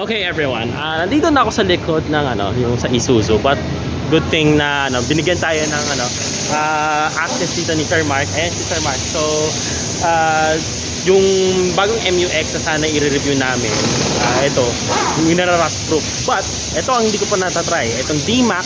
Okay everyone, ah nandito na ako sa likod ng ano, yung sa Isuzu but good thing na ano, binigyan tayo ng ano, ah access dito ni Sir Mark. Ayan si Sir Mark. So, ah yung bagong MUX na sana i-review namin, ah ito, yung rust proof. But, ito ang hindi ko pa natatry. Itong D-Max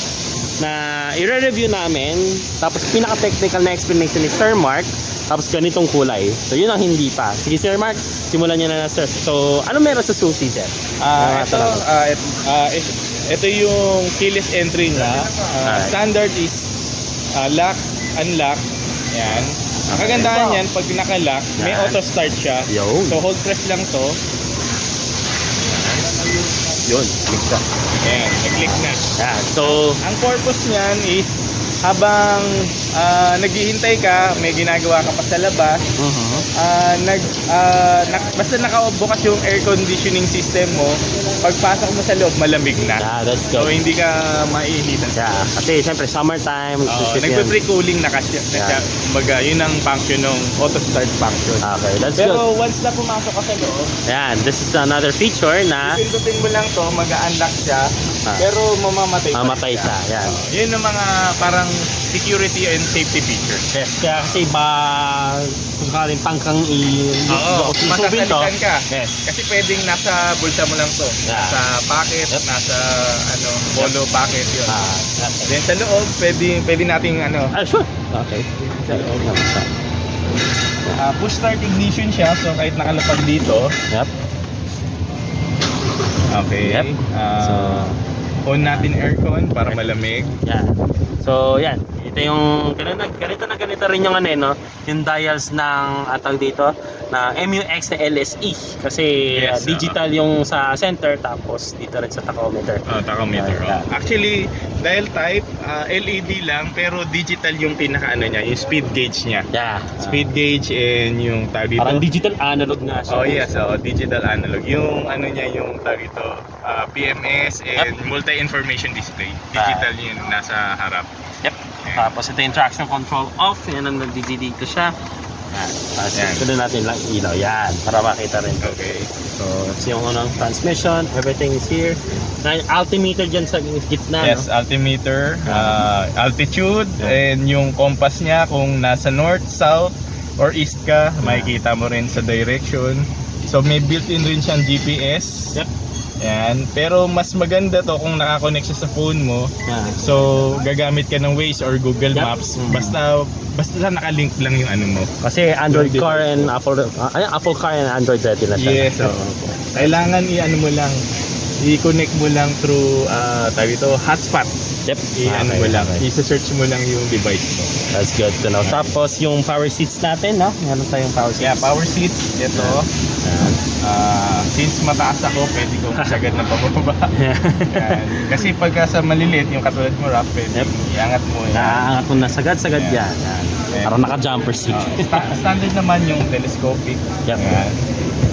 na i-review namin. Tapos, pinaka-technical na explanation ni Sir Mark. Tapos, ganitong kulay. So, yun ang hindi pa. Sige, Sir Mark, simulan niyo na na, sir. So, ano meron sa susi, sir? Ah, Ah, ito, ah, ah, ito, ito yung keyless entry niya. Ah, Alright. standard is ah, lock, unlock. Yan. Ang kagandahan niyan, pag naka-lock, may Yan. auto start siya. Yun. So hold press lang to. Yun, click ka. Yan, nag-click na. Yan. So, Ang purpose niyan is habang ah, naghihintay ka, may ginagawa ka pa sa labas, mhm. Ah, nag, ah, nak- basta nakabukas yung air conditioning system mo, pagpasok mo sa loob, malamig na. yeah, that's So good. hindi ka maiinitan. Yeah, kasi siyempre summertime, yan. nagpe-pre-cooling na kasi. na siya. Yeah. Kumbaga, yun ang function ng auto start function. Okay, that's good. Pero once na pumasok ka sa loob, Yan, this is another feature na pindutin mo lang to, mag-unlock siya, Ah. pero mamamatay rin mamatay siya. Yan. Oo, yun ang mga parang security and safety features. Yes, kaya kasi ba kung sakaling pangkang i Oo, to. masasalitan ka. Yes. Kasi pwedeng nasa bulsa mo lang to. Yeah. Nasa pocket, Yep. nasa ano, polo pocket yun. Ah, okay. Then sa loob, pwede, pwede nating ano, Ah, sure. Okay. Sa loob naman siya. ah, push start ignition siya. So kahit nakalapag dito, Yep. Okay. Yep. Ah, So, on natin aircon para malamig. Yan. So, yan. Ito yung ganito, ganito na ganito rin yung ano eh, no? Yung dials ng atag dito na MUX na LSE kasi uh, Yes, digital yung sa center tapos dito rin sa tachometer. Oh, tachometer. Oh. Actually, dial type ah, LED lang pero digital yung pinaka ano niya, yung speed gauge niya. Yeah. Speed gauge and yung tawag dito. Parang digital analog nga siya. Oh yes, oh, digital analog. Yung ano niya yung tawag dito, ah, PMS and multi-information display. Digital yun nasa harap. Yep. Tapos ito yung traction control off. Yan ang nagdi dito siya. Yan. Tapos Yan. sunod natin lang ilaw. Yan. Para makita rin. Okay. So, it's yung unang transmission. Everything is here. Na altimeter dyan sa gitna. Yes, No? altimeter, ah, altitude, Yeah. and yung compass niya kung nasa north, south, or east ka, makikita mo rin sa direction. So may built-in rin siyang GPS. Yep. Yan. Pero mas maganda to kung nakakonect siya sa phone mo. Yan. So gagamit ka ng Waze or Google Yep. Maps. Mm. Basta basta nakalink lang yung ano mo. Kasi Android Built-in. car and Apple uh, ay, Apple car and Android ready na siya. Yes, oo. Kailangan i-ano mo lang, i-connect mo lang through uh, tawag ito, hotspot. Yep. I-ano Okay, mo lang, okay. i-search mo lang yung device mo. That's good to know. Tapos yung power seats natin, no? Meron tayong power seats. Yeah, power seats, ito. Ah, since mataas ako, pwede kong sagad na pababa. Yan. Kasi pagka sa maliliit, yung katulad mo, rap, pwede Yep. iangat mo. Yan. Naaangat mo na sagad-sagad Yeah. yan. yan. Yeah. Parang naka-jumper seat. Ah, sta- standard naman yung telescopic. Yep. Yan.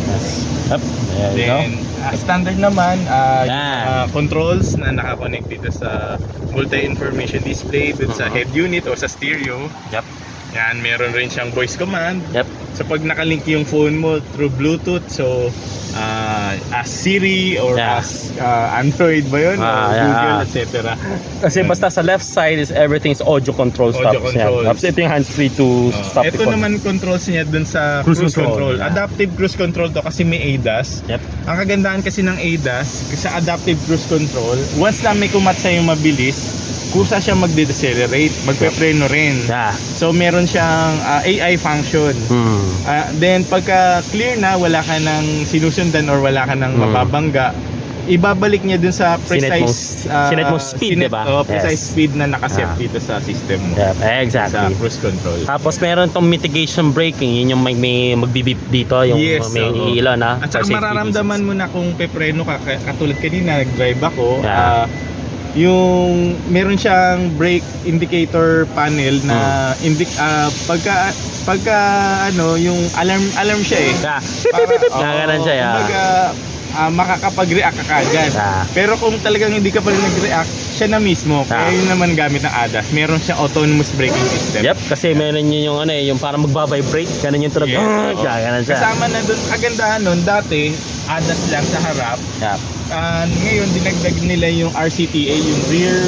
yes. Yep. There you go. Then, ah, standard naman, ah, yung Yan. mga controls na nakakonect dito sa multi-information display, dun sa Mhm. head unit o sa stereo. Yep. Yan, meron rin siyang voice command. Yep. So pag nakalink yung phone mo through Bluetooth, so uh, as Siri or Yeah. as uh, Android ba yun? Ah, or yeah. Google, etc. Kasi basta sa left side is everything's audio control Audio stops. Yan. Tapos ito yung hands-free to Uh, stop ito naman controls niya dun sa Cruise cruise, control, control. yeah. Adaptive cruise control to kasi may ADAS. Yep. Ang kagandahan kasi ng ADAS, sa adaptive cruise control, once na may kumatsa yung mabilis, kusa siya magde-decelerate, magpe-preno rin. Yeah. So meron siyang uh, AI function. Hmm. Ah, then pagka clear na, wala ka nang sinusundan or wala ka nang Mm. mababangga, ibabalik niya dun sa Sinet mo- precise ah, sinet mo speed, sinet- diba? oh, precise Yes. speed na nakaset Ah. dito sa system mo. Yep. Sa Exactly. cruise control. Tapos meron tong mitigation braking, yun yung may, may magbibip dito, yung Yes, may oo. ilaw na. At saka mararamdaman reasons. mo na kung pepreno ka, ka- katulad kanina, nag-drive ako, Yeah. ah, yung meron siyang brake indicator panel na Hmm. indi ah, pagka pagka ano yung alarm alarm siya eh Yeah. Para- Nakakanan siya, yeah. kumbaga, ah, makakapag-react ka kagad. Ah. Pero kung talagang hindi ka pa rin nag-react, siya na mismo. Ah. Kaya yun naman gamit ng ADAS. Meron siyang autonomous braking system. Yep, kasi meron yun yung ano eh, yung parang magbabibrate, ganun yung tunog. Yes, Ah, oo. kaya ganun siya. Kasama na doon, kagandahan nun, dati, ADAS lang sa harap. Yep. Ah, ngayon, dinagdag nila yung RCTA, yung rear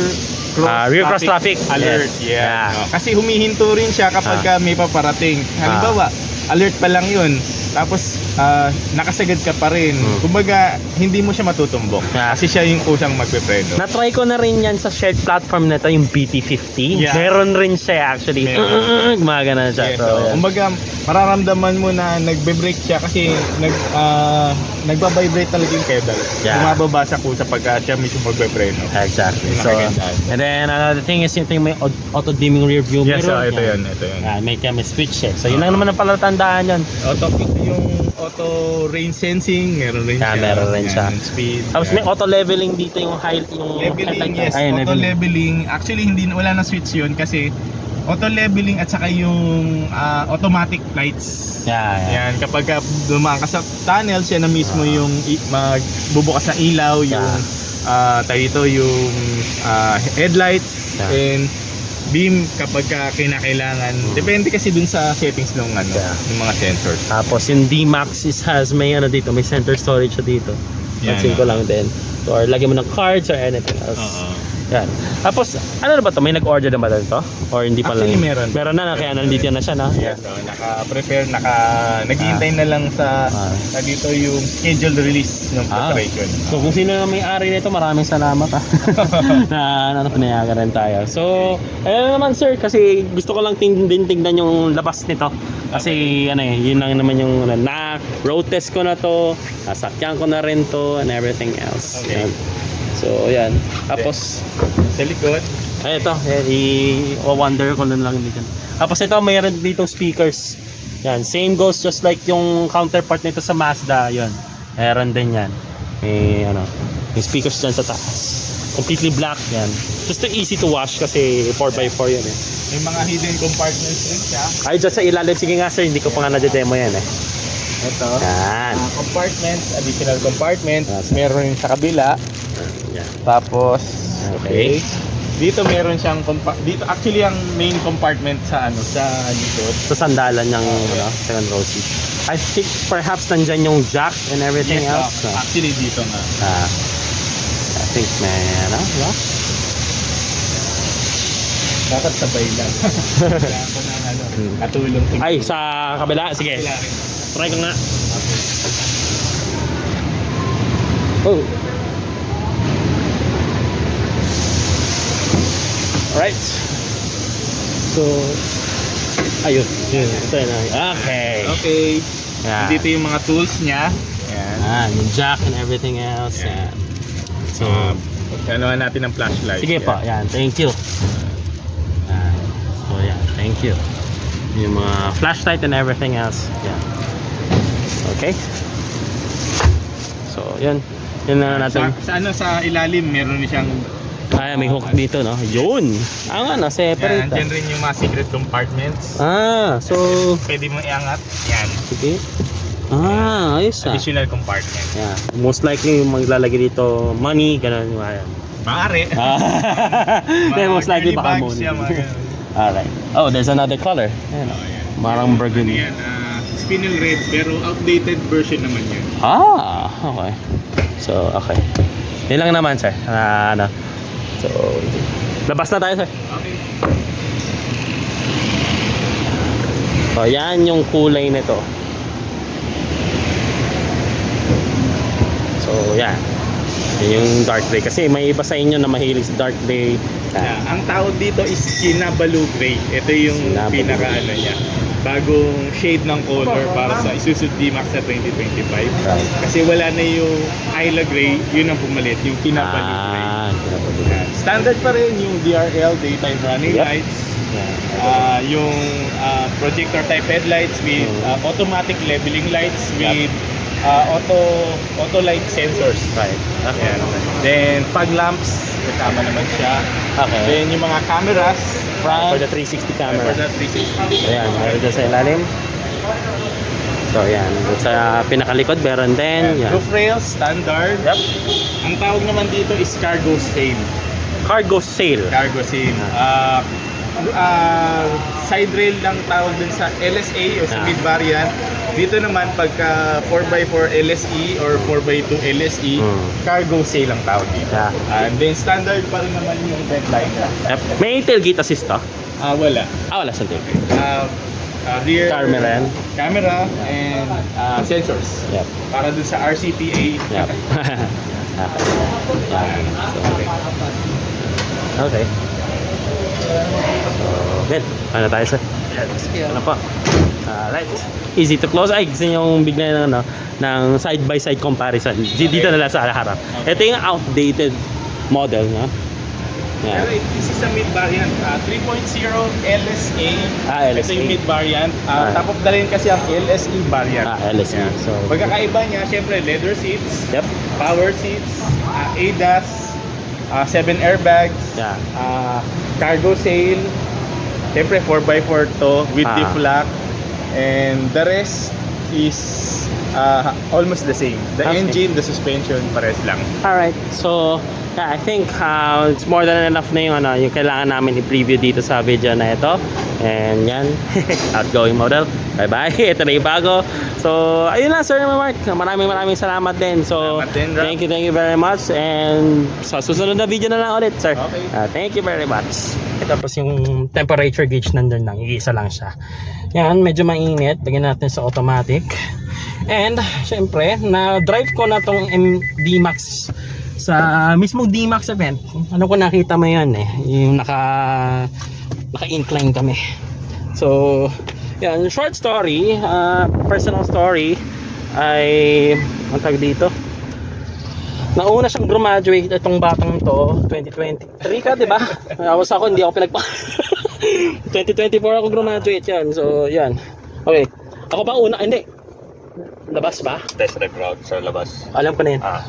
cross, Ah, rear cross traffic. alert. Yes. Yeah. Yeah. No? Kasi humihinto rin siya kapag Ah. ah, may paparating. Halimbawa, alert pa lang yun. Tapos, ah, nakasagad ka pa rin. Hmm. Kumbaga, hindi mo siya matutumbok. Yeah. Kasi siya yung kusang magpepreno. Na-try ko na rin yan sa shared platform na to, yung BT50. Yeah. Meron rin siya actually. Meron. Gumagana siya. Yes, so, so, yan. kumbaga, mararamdaman mo na nagbe-brake siya kasi nag, ah, nagbabibrate talaga yung pedal. Yeah. Bumababa sa kusa pagka siya mismo magpepreno. Exactly. So, nakagandaan. and then another thing is yung yung may auto-dimming rear view Yes, so, mirror. ito yun, ito yun. Ah, may kami switch eh. So, yun lang naman ang palatandaan yun. Auto yung auto rain sensing, meron rin Yeah, siya. meron rin siya. yung speed. Tapos may auto leveling dito yung height yung leveling, yes, Ayun, auto leveling. Actually hindi wala na switch 'yun kasi auto leveling at saka yung ah, automatic lights. Yeah, yeah. Yan, kapag ka dumaan ka sa tunnel, siya na mismo yung magbubukas ng ilaw, yung ah tayo ito, yung ah, headlights Yeah. and beam kapag ka kinakailangan. Mm. Depende kasi dun sa settings ng ano, Yeah. ng mga sensors. Tapos yung D-Max is has may ano dito, may center storage siya dito. Yan, Pansin ah. ko lang din. So, or lagyan mo ng cards or anything else. Yan. Tapos, ano na ba to? May nag-order na ba to? Or hindi pa Actually, lang? meron. Meron na, kaya nandito na siya na. Yes, so, naka-prepare, naka, naghihintay na lang sa, Ah. na dito yung scheduled release ng Ah. preparation. So kung sino na may-ari nito, maraming salamat ah. na ano, pinayagan rin tayo. So, ayun naman sir, kasi gusto ko lang ting din tingnan yung labas nito. Kasi ano eh, yun lang naman yung ano, na road test ko na to, nasakyan ko na rin to and everything else. Okay. Yan. So, yan. Tapos, Sa likod, ay ito, i-wonder ko lang lang dito. Tapos ito, mayroon dito speakers. Yan, same goes just like yung counterpart nito sa Mazda, yun. Meron din yan. May ano, may speakers dyan sa taas. Completely black yan. Just easy to wash kasi 4x4 yan eh. may mga hidden compartments rin siya. Ay, dyan sa ilalim. Sige nga sir, hindi ko pa nga na-demo yan eh. Ito. Yan. Ah, compartments, additional compartments. Ah, meron rin sa kabila. Yan. Tapos, Okay. Dito meron siyang dito actually ang main compartment sa ano sa likod. Sa sandalan ng ano, second row seat. I think perhaps nandyan yung jack and everything Yes, else. ah, no? actually dito nga. Ah, I think may ano, no? Dapat sabay lang. Kailangan ko ng ano, katulong tingin. Ay, sa kabila. Sige. Kabila. Try ko nga. Oh. Alright. So, ayun. Yun. Ito yun. Okay. Okay. Yan. Dito yung mga tools niya. Yan. Ah, yung jack and everything else. Yan. Yan. So, So, kailangan natin ng flashlight. sige Yan. po. Yan. Thank you. Yan. So, yan. Thank you. Yung mga flashlight and everything else. Yan. Okay. So, yun. Yun na natin. Sa, sa ano sa ilalim meron din siyang Ay, may hook dito, no? Yun! Ah, nga, yan, separate. dyan rin yung mga secret compartments. Ah, so, Pwede mo iangat. Yan. sige. Ah, ayos ah. Additional compartment. Yeah. Most likely, yung maglalagay dito, money, ganun yung yan. Maaari. Ah, most likely, baka money. siya. Alright. Oh, there's another color. Ayan, oh. Oh, yan. Marang burgundy. Ano yan, ah, spinel red pero outdated version naman yan. Ah, okay. So, okay. Yun lang naman, sir. Ah, ano. So, labas na tayo, sir. Okay. So, yan yung kulay nito. So, yan. Yan yung dark gray. Kasi may iba sa inyo na mahilig sa dark gray. Yeah, Ah, ang tawag dito is Kinabalu Gray. Ito yung pinaka ano niya. Bagong shade ng color para sa Isuzu D-Max na 2025. right. Kasi wala na yung Isla Gray, yun ang pumalit, yung Kinabalu Gray. Ah. Standard pa rin yung DRL, daytime running Yep. lights. Yan. Ah, yung ah, projector type headlights with ah, automatic leveling lights Yep. with ah, auto auto light sensors. Right. Okay. Ayan. Then fog lamps, kasama naman siya. Okay. Then yung mga cameras For front the 360 camera. for the 360. Ayan, meron dyan sa ilalim. So, yan. Sa pinakalikod, meron din. Yan. Roof rails, standard. Yep. Ang tawag naman dito is cargo sail. Cargo sail. Cargo sail. Ah, ah, side rail lang tawag dun sa LSA o sa Ah. mid variant. Dito naman pagka 4x4 LSE or 4x2 LSE, Hmm. cargo sail ang tawag dito. Yeah. And then standard pa rin naman yung deadliner. Yep. May tailgate assist to? Ah, wala. Ah, wala sa tailgate. Ah, ah, rear Camera camera and ah, sensors Yep. para dun sa RCTA. Yep. Yan. So, okay. So, good. Ano tayo sir? Ano pa? Alright. Easy to close. Ay, gusto nyo yung bigla ng, ano, ng side-by-side comparison. Di- Dito na lang sa harap. Ito yung outdated model, no? Pero Yan. this is a mid variant, ah, 3.0 LSA. Ah, Ito LSA. yung mid variant. Ah, Ah. Top of the line kasi ang LSE variant. Ah, LSE. Yan. So, Pagkakaiba niya, syempre leather seats, Yep. power seats, ah, ADAS, ah, 7 airbags, Yeah. ah, cargo sail, syempre 4x4 to with Ah. diff lock, and the rest is ah, almost the same. The Okay. engine, the suspension, pares lang. Alright, so yeah, I think uh, it's more than enough na yung, ano, yung kailangan namin i-preview dito sa video na ito. And yan, outgoing model. Bye-bye, ito na yung bago. So, ayun lang Sir Mark, maraming maraming salamat din. So, Salamat din, Rob. thank you, thank you very much. And sa susunod na video na lang ulit, Sir. Okay. Uh, thank you very much. Tapos yung temperature gauge nandun lang, iisa lang siya. Yan, medyo mainit. Lagyan natin sa automatic. And, syempre, na-drive ko na tong MD Max sa mismong D-Max event. Ano ko nakita mo yan eh, yung naka naka-incline kami. So, yan, short story, uh, personal story ay ang tawag dito. Nauna siyang graduate itong batang to 2023 ka, 'di ba? Tapos ako hindi ako pinagpa 2024 ako graduate yan. So, yan. Okay. Ako ba una? Hindi. Labas ba? Test drive route sa labas. Alam ko na yun. Ah,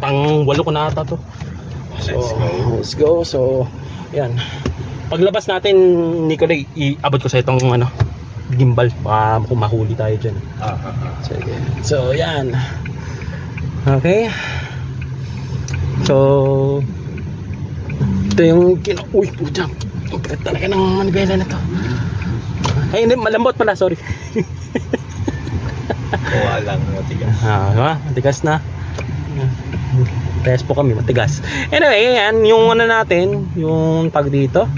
Pang walo ko na ata to. So, Let's go. Let's go. So, yan. Paglabas natin, Nicolay, iabot ko sa itong ano, gimbal. Baka kung mahuli tayo dyan. ah, ah, ah. Sige. So, yan. Okay. So, ito yung kino... Uy, puta. Bigat talaga ng manibela na to. Ay, hindi. Malambot pala. Sorry. Kuha lang matigas. Ah, diba? Matigas na. Test po kami, matigas. Anyway, yan, yung ano natin, yung pag dito,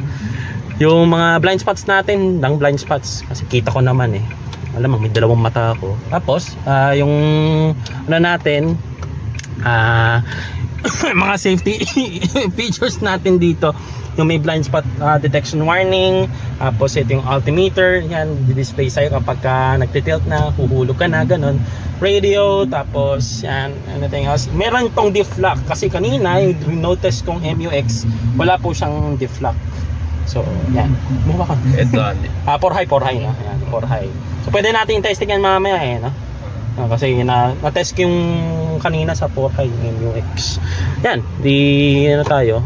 yung mga blind spots natin, dang blind spots, kasi kita ko naman eh. Alam mo, may dalawang mata ako. Tapos, ah, yung ano natin, ah, mga safety features natin dito, yung may blind spot ah, detection warning, tapos ito yung altimeter, yan, di-display sa'yo kapag ka nagtitilt na, huhulog ka na, ganun. Radio, tapos yan, anything else. Meron tong diff kasi kanina, yung notice kong MUX, wala po siyang diff. So, yan. Mukha ka. Ito, Ah, for high, for high, no? Ayan, for high. So, pwede natin testing yan mamaya, eh, no? Ah, kasi na, na-test ko yung kanina sa 4 high yung MUX. Yan, di ano tayo.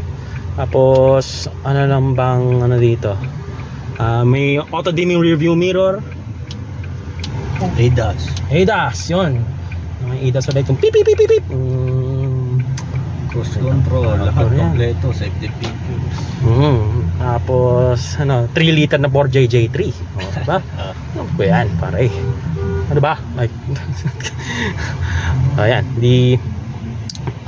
Tapos, ano lang bang ano dito? Ah, may auto dimming rear view mirror. ADAS. ADAS, yun. May ADAS ulit yung pip pip pip pip pip. Mm, Cruise control, lahat kompleto, safety features. mm. Tapos, ano, 3 liter na 4JJ3. O, diba? Ah. Ano ko yan, pare? Ano ba? Ay. Ayan, di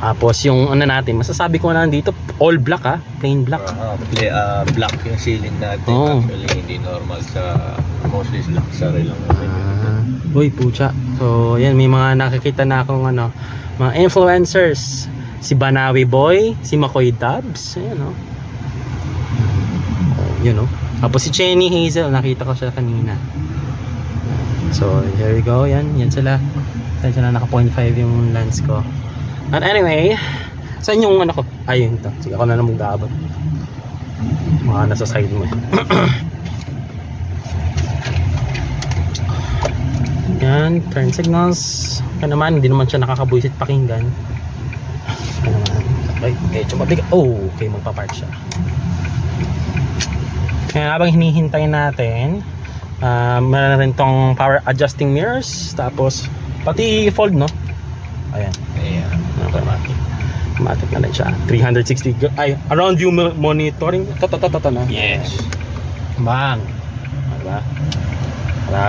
tapos yung ano natin, masasabi ko na dito, all black ha, plain black. Ah, play, ah, black yung ceiling natin. Oo. Actually, hindi normal sa mostly luxury lang. Ah, uy, pucha. So, yan, may mga nakikita na akong ano, mga influencers. Si Banawi Boy, si Makoy Dubs, ayan o. Yun o. Tapos si Chenny Hazel, nakita ko siya kanina. So, here we go, yan, yan sila. Saan na naka 0.5 yung lens ko. And anyway, saan yung ano ko? Ayun to. Sige, ako na lang mag-aabot. Mga nasa side mo. Yan, turn signals. Kaya naman, hindi naman siya nakakabuisit pakinggan. Ayan. Okay, medyo mabigat. Oh, okay, magpa-park siya. Kaya habang hinihintay natin, Ah, meron rin tong power adjusting mirrors. Tapos, pati fold, no? Ayan. Ayan. Automatic. Automatic na rin siya. 360, g- ay, around view mo- monitoring. Ito, ito, ito, ito, no? Yes. Bang! Diba? Para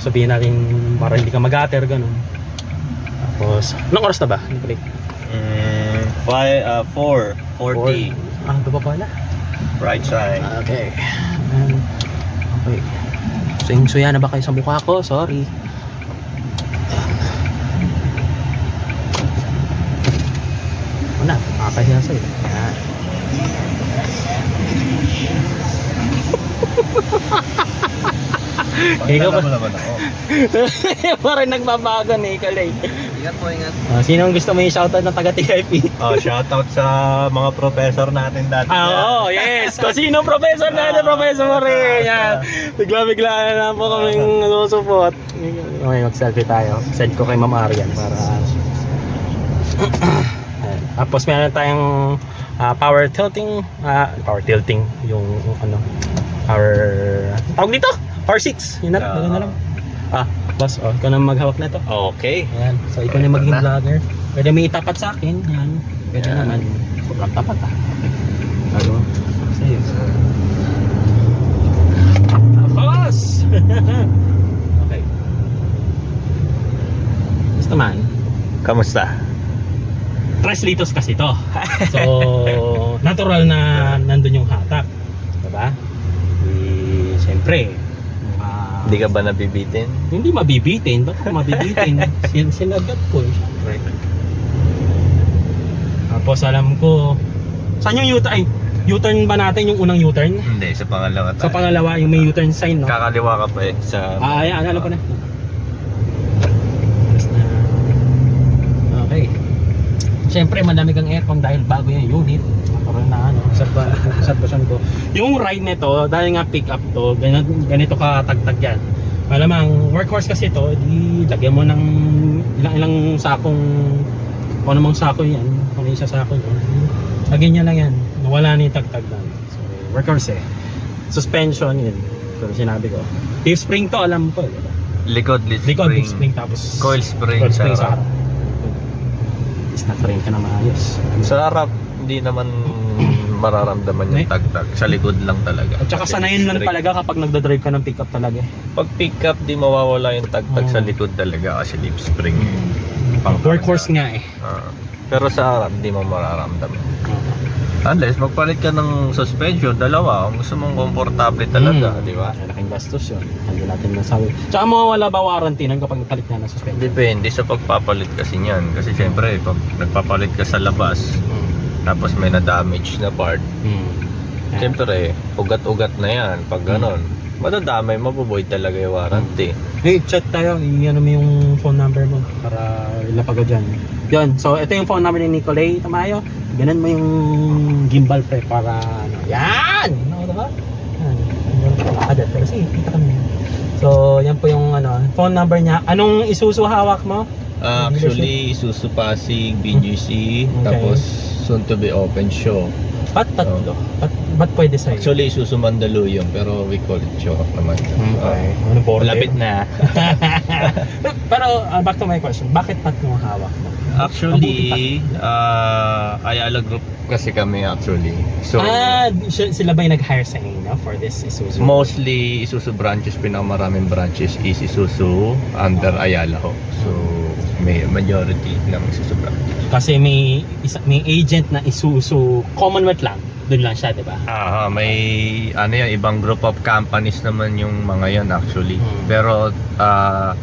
sabihin natin para hindi ka mag-ater, ganun. Tapos, anong oras na ba? Ano break? Mm, five, uh, four. 40. Ah, ito pa pala. Right side. Okay. Um, okay. Sing-suya na ba kayo sa mukha ko? Sorry. Wala, makakahiya sa'yo. Yan. Ikaw ba? Parang nagbabago na ikaw eh. Ingat po, ingat. Ah, sino ang gusto mo yung shoutout ng taga TIP? Oh, shoutout sa mga professor natin dati. Ah, oo, yes. Kung sino professor natin, professor mo rin. Yan. Bigla-bigla na lang po kaming susupot. Okay, mag-selfie tayo. Send ko kay Ma'am Arian para... Tapos meron tayong ah, power tilting. ah, power tilting. Yung ano... Power... Tawag dito? Power 6. Yun na lang. Yun na lang. Ah, boss, oh, ikaw na maghawak na ito. Okay. Ayan. So, ikaw na na. vlogger. Pwede may itapat sa akin. Yan. Pwede Yan. naman. Sobrang tapat ah. Ano? Sa'yo. Tapos! okay. Gusto man. Kamusta? Tres liters kasi to. So, natural na nandun yung hatak. Diba? Eh, siyempre, Hindi ka ba nabibitin? hindi mabibitin. Ba't ako mabibitin? Sin sinagat ko. eh, Siyempre. Tapos alam ko, saan yung U-turn? Ay, U-turn ba natin yung unang U-turn? Hindi, sa pangalawa Sa pangalawa, yung may U-turn sign, no? Kakaliwa ka pa eh. Sa... Ah, ayan, alam ko na. Okay. Siyempre, malamig ang aircon dahil bago yung unit. Na ano, observa, observation ko. Yung ride nito, dahil nga pick up to, ganito, ganito ka tagtag yan. Malamang, workhorse kasi to, di lagyan mo ng ilang-ilang sakong, kung anumang sako yan, kung ano yung sa sako nyo, lagyan niya lang yan. Nawala na yung tagtag lang. So, workhorse eh. Suspension yun. So, sinabi ko. Leaf spring to, alam ko. Diba? Likod, leaf Likod, spring. leaf spring, tapos Coil spring, coil spring sa harap. Snap rin ka na maayos. Sa harap, hindi naman mararamdaman yung tagtag. Sa likod lang talaga. At saka Kasi sanayin lang strict. talaga kapag nagdadrive ka ng pickup talaga. Pag pick up, di mawawala yung tagtag sa likod talaga kasi leaf spring. Pang- Workhorse nga eh. Ah. pero sa harap, di mo mararamdaman. Unless magpalit ka ng suspension, dalawa, kung gusto mong komportable talaga, Mm. di ba? Malaking gastos yun. Hindi natin masabi. Tsaka mawawala ba warranty nun kapag nagpalit na ng suspension? Depende sa pagpapalit kasi niyan. Kasi syempre, pag nagpapalit ka sa labas, Hmm. Tapos may na-damage na part, Hmm. syempre, ugat-ugat na yan. Pag Mm. ganon, madadamay, mabuboy talaga yung warranty. Hey, chat tayo. I-ano mo yung phone number mo para ilapag dyan. Yun. So, ito yung phone number ni Nicolay Tamayo. Ganun mo yung gimbal pre para ano. Yan! Ano, diba? Yan. Ada, pero sige, kita kami. So, yan po yung ano, phone number niya. Anong isusu hawak mo? Ah, actually, Isuzu Pasig, BGC, Okay. tapos soon to be open show. Ba't tatlo? Ba't, ba't pwede sa'yo? Actually, Isuzu Mandaluyong, pero we call it show naman. Okay. Ano Ah, malapit na. Pero uh, back to my question, bakit tatlong hawak mo? Actually, ah Ayala Group kasi kami actually. So, ah, si- sila ba yung nag-hire sa inyo for this Isuzu? mostly Isuzu branches, pinakamaraming branches is Isuzu under Ayala ho. So, may majority ng Isuzu branches. Kasi may isa, may agent na Isuzu Commonwealth lang. Doon lang siya, 'di ba? Ah, may ano yan, ibang group of companies naman yung mga yan actually. Hmm. Pero ah.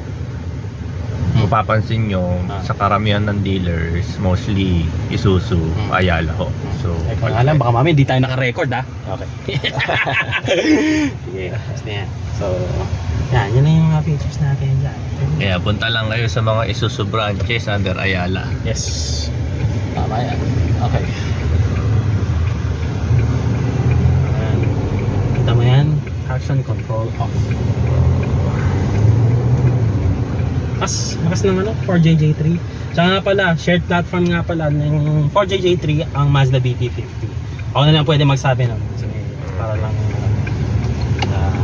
Mapapansin nyo, Ah. sa karamihan ng dealers, mostly Isuzu, Hmm. Ayala ho. So, Eh, kung alam, baka mami hindi tayo naka-record ha. Okay. Sige, yan. So, yan, yun na yung mga features natin dyan. Kaya punta lang kayo sa mga Isuzu branches under Ayala. Yes. Tama yan. Okay. Ayan. Kita mo yan? Traction control off lakas, lakas ng ano, 4JJ3. Tsaka nga pala, shared platform nga pala ng 4JJ3 ang Mazda BT50. Ako na lang pwede magsabi nun. Kasi para lang uh,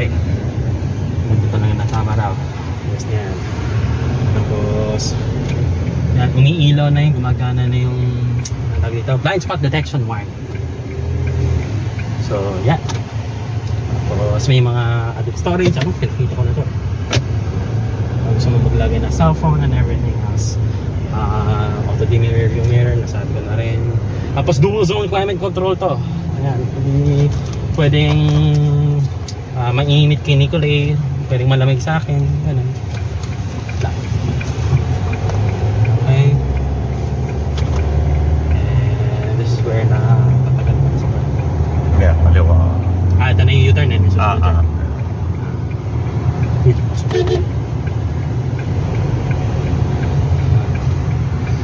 ay, nandito lang natama raw. Yes, yan. Tapos, yan, umiilaw na yung gumagana na yung tawag dito, blind spot detection warning. So, yeah. Tapos, may mga added storage. Ako, pinakita ko na to. Kung gusto mo maglagay ng cellphone and everything else. Uh, auto dimming rearview mirror, nasabi ko na rin. Tapos, dual zone climate control to. Ayan, pwede, pwedeng uh, mainit Nicolay, pwedeng malamig sa akin, ganun. Wala. Okay. And this is where na patagal ko sa Yeah, kaliwa. Ah, ito na yung U-turn eh. May susunod Ah, ah.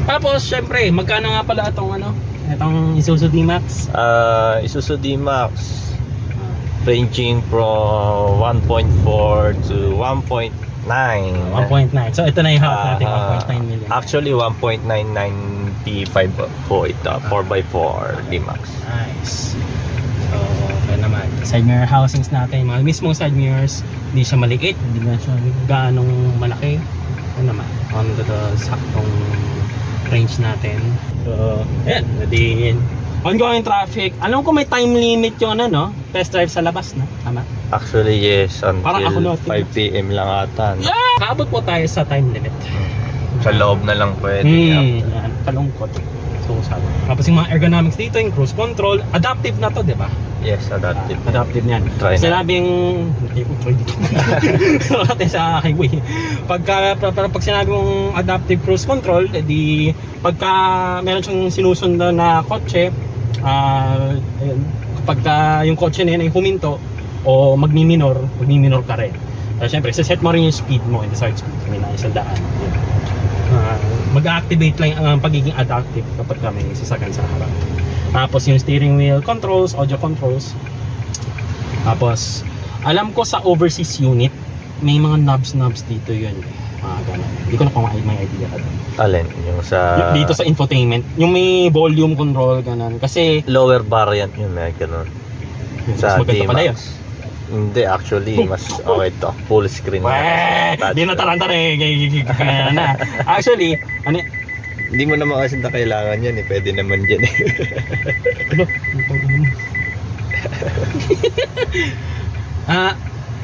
Tapos, syempre, magkano nga pala itong ano? Itong Isuzu D-Max? Uh, Isuzu D-Max ranging from 1.4 to 1.9. 1.9. So, ito na yung hawak natin, Ah, 1.9 million. Actually, 1.995 po ito. 4x4 D-Max. Nice. So. Side mirror housings natin, mga mismong side mirrors, hindi siya maliit, hindi na siya gaanong malaki. Ano naman, on to the saktong range natin. So, ayan, nadi ongoing traffic. Alam ko may time limit yung ano, no? Test drive sa labas, no? Tama? Actually, yes. Parang ako Until natin. 5 p.m. lang ata. no? Kaabot po tayo sa time limit. Sa loob na lang pwede. Hmm, yan, kalungkot. So, sabi. Tapos yung mga ergonomics dito, yung cruise control, adaptive na to, di ba? Yes, adaptive. Ah, adaptive niyan. Try na. Sinabing, hindi ko try dito. Natin sa highway. Pagka, pag, pag, pag sinabi mong adaptive cruise control, edi pagka meron siyang sinusundan na kotse, ayun, kapag yung kotse na yun ay huminto o magmi-minor, magmi-minor ka rin. Uh, Siyempre, set mo rin yung speed mo, yung desired speed mo na isang daan. Yun. Ah, mag-activate lang ang pagiging adaptive kapag ka may sasakyan sa harap. Tapos yung steering wheel controls, audio controls. Tapos, alam ko sa overseas unit, may mga knobs-knobs dito yun. Mga ganun. Hindi ko na kung may idea ka doon. Alin? Yung sa... Dito sa infotainment, yung may volume control, ganun. Kasi, Lower variant yun, may ganun. Sa mas maganda pala yun. Hindi, actually, mas okay to. Full screen. Weh! Touch. Di na taranta eh. Kaya na. Actually, ano Hindi mo naman kasi na kailangan yan eh. Pwede naman dyan eh. Ano? Ang tawag. Ah,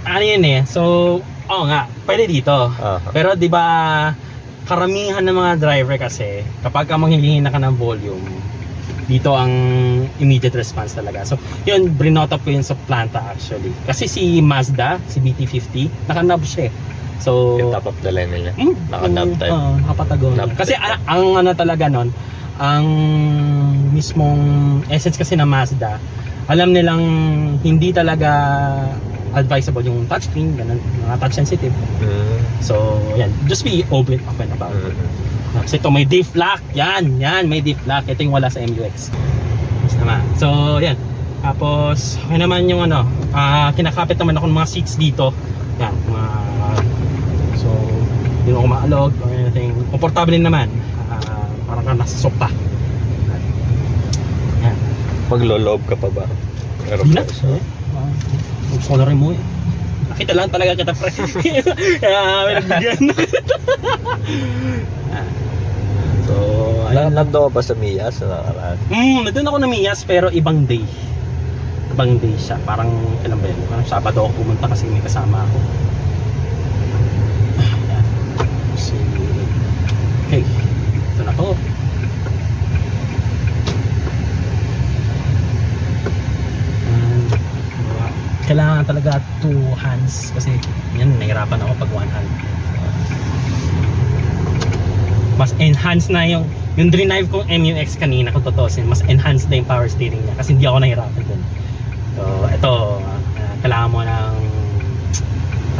ano yun eh. So, oo nga, pwede dito. Ah. Pero 'di ba karamihan ng mga driver kasi kapag ka manghihingi na ka ng volume, dito ang immediate response talaga. So, yun, brinot up ko yun sa planta actually. Kasi si Mazda, si BT50, naka-knob siya eh. So, Yung top of the line nila. Mm, Naka-knob type. Oo, nakapatagon. Knob Kasi type. a- ang ano talaga nun, ang mismong essence kasi ng Mazda, alam nilang hindi talaga advisable yung touchscreen, ganun, mga touch sensitive. Mm. So, yan, just be open, open about it. Mm. Kasi ito may diff lock, yan, yan, may diff lock. Ito yung wala sa MUX. Yes naman. So, yan. Tapos, okay naman yung ano, ah kinakapit naman ako ng mga seats dito. Yan, mga, so, hindi ako maalog or anything. Komportable naman. Ah, parang ka nasa sopa. Yan. Magloloob ka pa ba? Meron Di na. Gusto ko na rin mo eh. Nakita lang talaga kita pre. Kaya may nagbigyan na kita. Ah. so, ayun Na, nando ba sa Miyas na nakaraan? Mm, nandun ako na Miyas pero ibang day. Ibang day siya. Parang kailan ba yun? Parang Sabado ako pumunta kasi may kasama ako. Ayan. Si... Okay. Ito na to. Uh, kailangan talaga two hands kasi yan, nahirapan ako pag one hand. Mas enhance na yung yung drive kong MUX kanina kung totosin, mas enhanced na yung power steering niya kasi hindi ako nahirapan dun. So, ito, uh, kailangan mo ng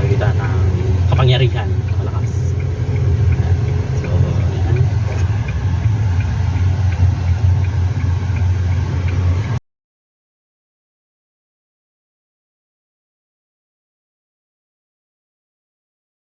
dito, ng